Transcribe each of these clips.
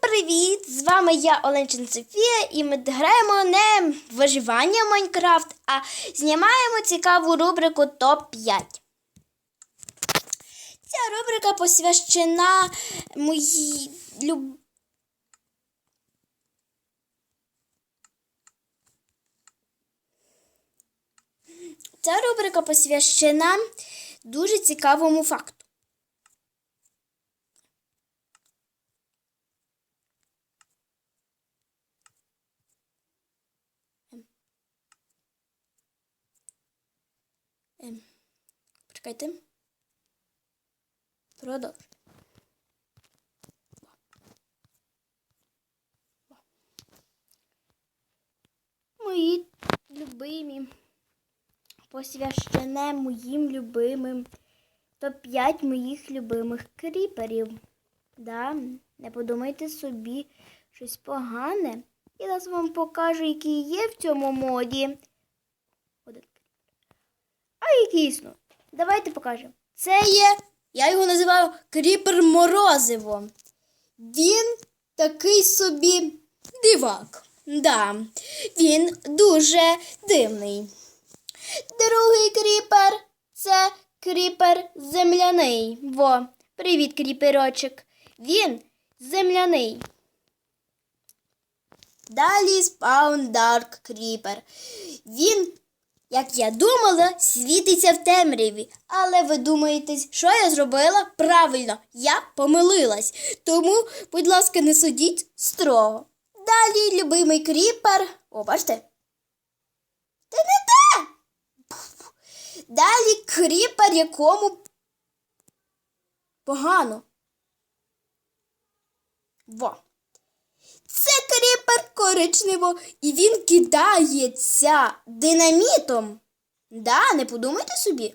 привіт! З вами я Оленчин Софія, і ми граємо не виживання Майнкрафт, а знімаємо цікаву рубрику ТОП-5. Ця рубрика посвящена моїй люб... Ця рубрика посвящена дуже цікавому факту. Ем, Почекайте. Продовж. Мої любимі. Посвящене моїм любимим. Топ-5 моїх любимих кріперів. Да, не подумайте собі щось погане. Я зараз вам покажу, які є в цьому моді. Один. А які існують. Давайте покажемо. Це є, я його називаю кріпер морозиво. Він такий собі дивак. Да, він дуже дивний. Другий кріпер це кріпер земляний. Во, привіт, кріперочок. Він земляний. Далі спаун Дарк Кріпер. Він, як я думала, світиться в темряві. Але ви думаєте, що я зробила? Правильно, я помилилась. Тому, будь ласка, не судіть строго. Далі любимий кріпер. О, бачите? Ти не те! Далі кріпер, якому погано. Во. Це кріпер коричнево, і він кидається динамітом. Да, не подумайте собі.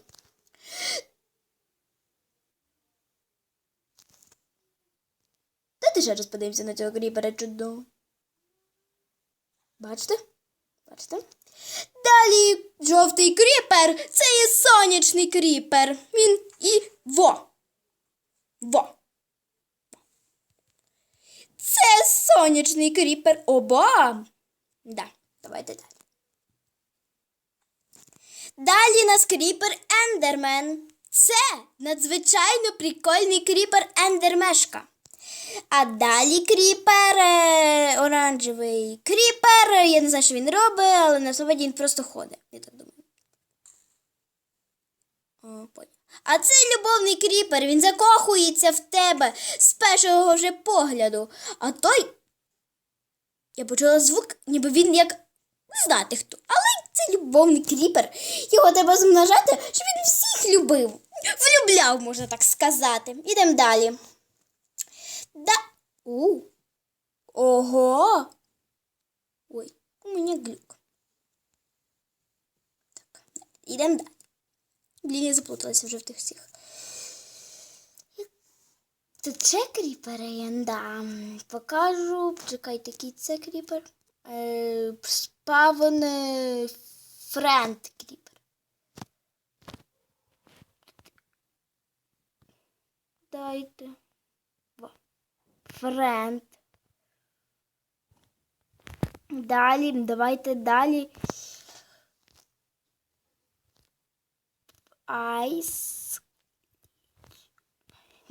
Дайте ще раз подивимося на цього кріпера чудово. Бачите? Бачите? Далі жовтий кріпер. Це є сонячний кріпер. Він і во. Во. Це сонячний кріпер. Оба. Да, давайте далі. Далі нас кріпер Ендермен. Це надзвичайно прикольний кріпер Ендермешка. А далі кріпер е, оранжевий кріпер. Я не знаю, що він робить, але на свободі він просто ходить. Я так думаю. О. А це любовний кріпер, він закохується в тебе з першого вже погляду. А той. Я почула звук, ніби він як. Не знати хто. Але це любовний кріпер. Його треба змножати, щоб він всіх любив. Влюбляв, можна так сказати. Ідемо далі. Да. У. Ого. Ой, у мене глюк. Так, ідемо далі. Блін, я заплуталася вже в тих всіх. Тут це кріпери, да. Покажу. Почекайте, який це кріпер. Е, френд кріпер. Дайте. Френд. Далі, давайте далі. Айс.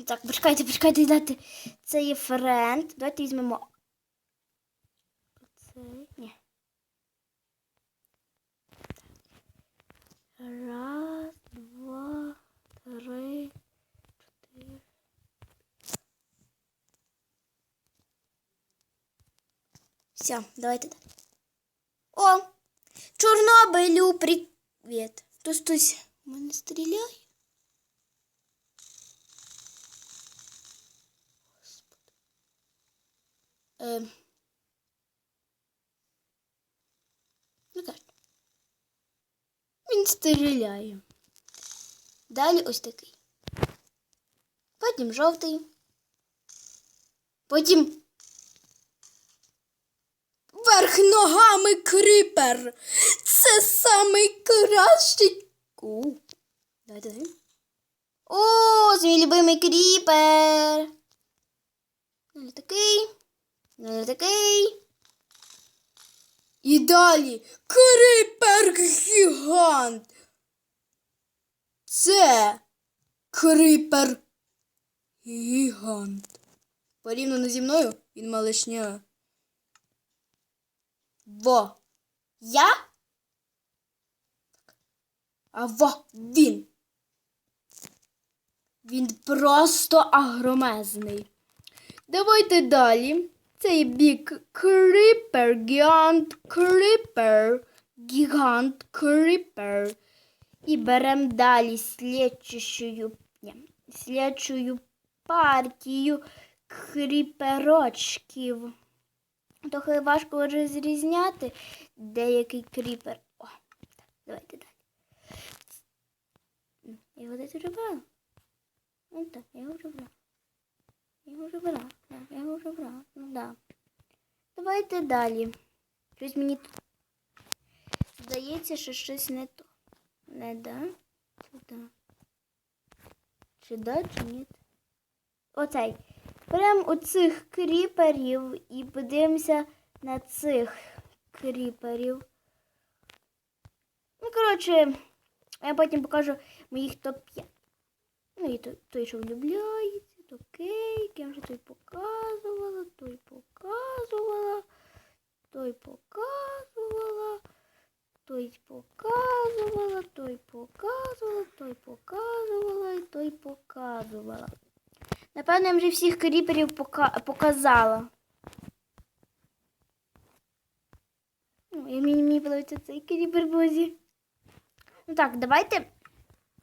Так, почекайте, почекайте, дайте. Це є френд. Давайте візьмемо. Це. Ні. Раз, два, три, чотири. Все, давайте далі. О! Чорнобилю, привіт. Хтось хтось в Мене стріляє. Господи. Е. Ну так. Він стріляє. Далі ось такий. Потім жовтий. Потім Верх ногами кріпер. Це самий кращий. У. Давайте далі. О, свій любимий кріпер. Далі такий. Не такий. І далі крипер гігант. Це крипер гігант. Порівняно зі мною він малишня. Во. Я? А во він. Він просто агромезний. Давайте далі. Цей бік крипер, гігант крипер, гігант крипер. І беремо далі слідчущую, ні, слідчую партію кріперочків. Трохи важко розрізняти деякий кріпер. О, давайте далі. Я його десь вже брала. Ну так, я вже брала. Я вже брала. Так, я вже брала. Ну да. Давайте далі. Щось мені тут. Здається, що щось не то. Не да? Чи да? Чи да, чи ні? Оцей. Беремо оцих кріперів і подивимося на цих кріперів. Ну, коротше, я потім покажу моїх топ-5. Ну і той, той, що влюбляється, то кейк, я вже той показувала, той показувала, той показувала, той показувала, той показувала, той показувала і той показувала. Напевно, я вже всіх кріперів пока- показала. Ну, і мені, мені подобається цей кріпер бозі. Ну так, давайте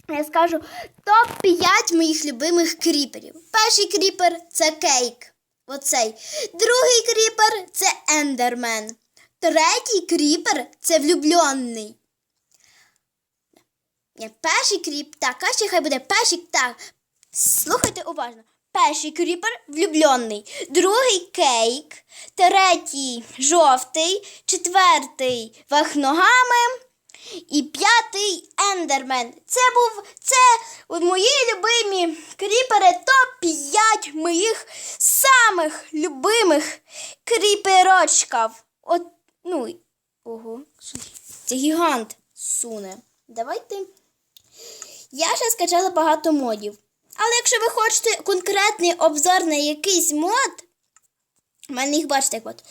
я скажу топ-5 моїх любимих кріперів. Перший кріпер це кейк. Оцей. Другий кріпер це ендермен. Третій кріпер це влюблений. Перший кріп, так, краще хай буде перший, так. Слухайте уважно. Перший кріпер влюблений, другий кейк, третій жовтий, четвертий верх ногами і п'ятий ендермен. Це був це мої любимі кріпери топ-5 моїх самих любимих кріперочків. От, ну, ого, це гігант суне. Давайте. Я ще скачала багато модів. Але якщо ви хочете конкретний обзор на якийсь мод, в мене їх бачите, як от.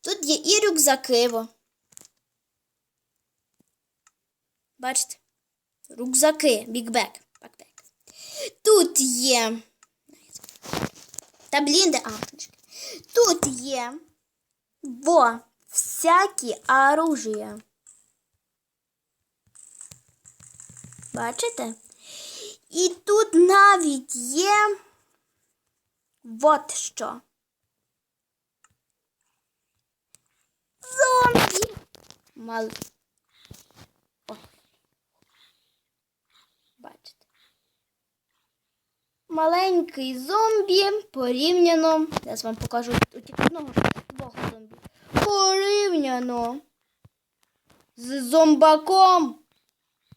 Тут є і рюкзаки. во. Бачите? Рюкзаки, бікбек. Тут є. Та блін, де. Тут є во всякі оружия. Бачите? І тут навіть є от що. Зомбі. Мал... Ой. Бачите. Маленький зомбі порівняно. Зараз вам покажу тільки одного двох зомбі. Порівняно з зомбаком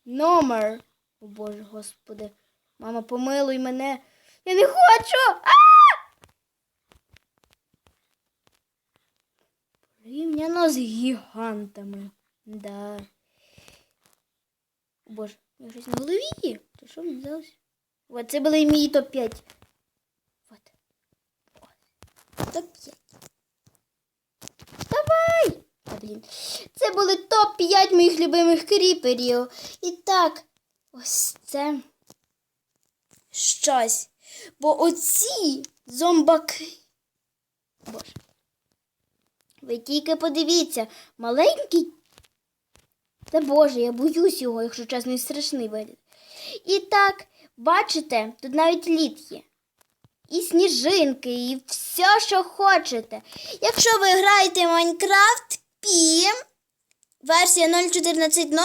номер. О Боже, Господи. Мама, помилуй мене. Я не хочу. А! Порівняно з гігантами. Да. О Боже, я щось на голові. То що мені взялося? От це були мої топ-5. От. Топ-5. Давай! Та, блін. Це були топ-5 моїх любимих кріперів. І так, ось це щось. Бо оці зомбаки. Боже. Ви тільки подивіться, маленький. Та Боже, я боюсь його, якщо чесно, і страшний вигляд. І так, бачите, тут навіть лід є. І сніжинки, і все, що хочете. Якщо ви граєте Майнкрафт Пі, версія 0.14.0,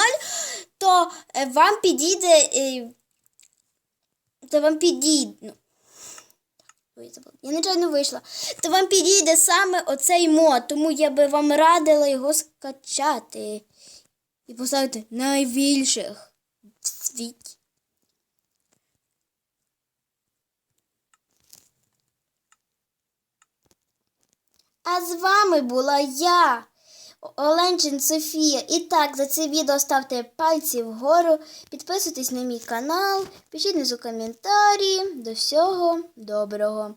то е, вам підійде. е, То вам підійде. Ну, ой, я забула. Я нечайно вийшла. То вам підійде саме оцей мод, тому я би вам радила його скачати і поставити найбільших в світі. А з вами була я, Оленчин Софія. І так, за це відео ставте пальці вгору, підписуйтесь на мій канал, пишіть внизу коментарі. До всього доброго.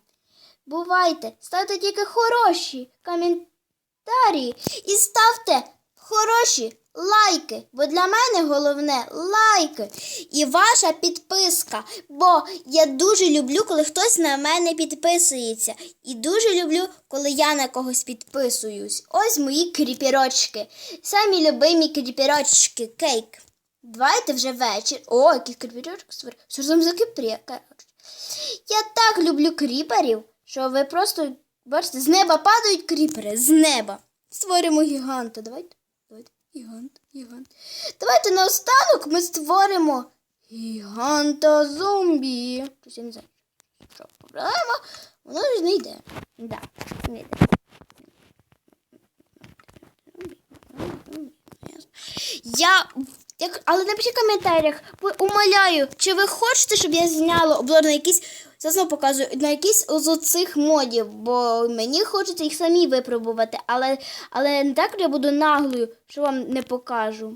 Бувайте, ставте тільки хороші коментарі і ставте хороші лайки. Бо для мене головне лайки і ваша підписка. Бо я дуже люблю, коли хтось на мене підписується. І дуже люблю, коли я на когось підписуюсь. Ось мої кріпірочки. Самі любимі кріпірочки. Кейк. Давайте вже вечір. О, який кріпірочок створив. Що за кріпрі? Я так люблю кріперів, що ви просто бачите, з неба падають кріпери, з неба. Створимо гіганта. Давайте. Гігант, гігант. Давайте наостанок ми створимо гіганта зомбі. Щось я не знаю. Що проблема? Воно ж не йде. Да, не йде. Я. Як, але напишіть в коментарях, умоляю, чи ви хочете, щоб я зняла обзор на якісь, це знову показую, на якісь з цих модів, бо мені хочеться їх самі випробувати, але, але не так я буду наглою, що вам не покажу.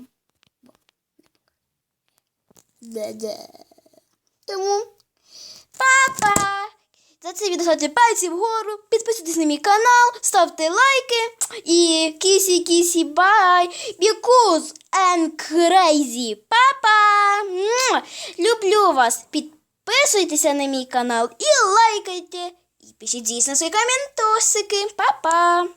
Де-де. Тому па-па! За це відео ставте пальці вгору, підписуйтесь на мій канал, ставте лайки і кісі кісі бай, because and crazy. Па-па! Люблю вас. Підписуйтеся на мій канал і лайкайте. І пишіть дійсно свої коментосики. Па-па!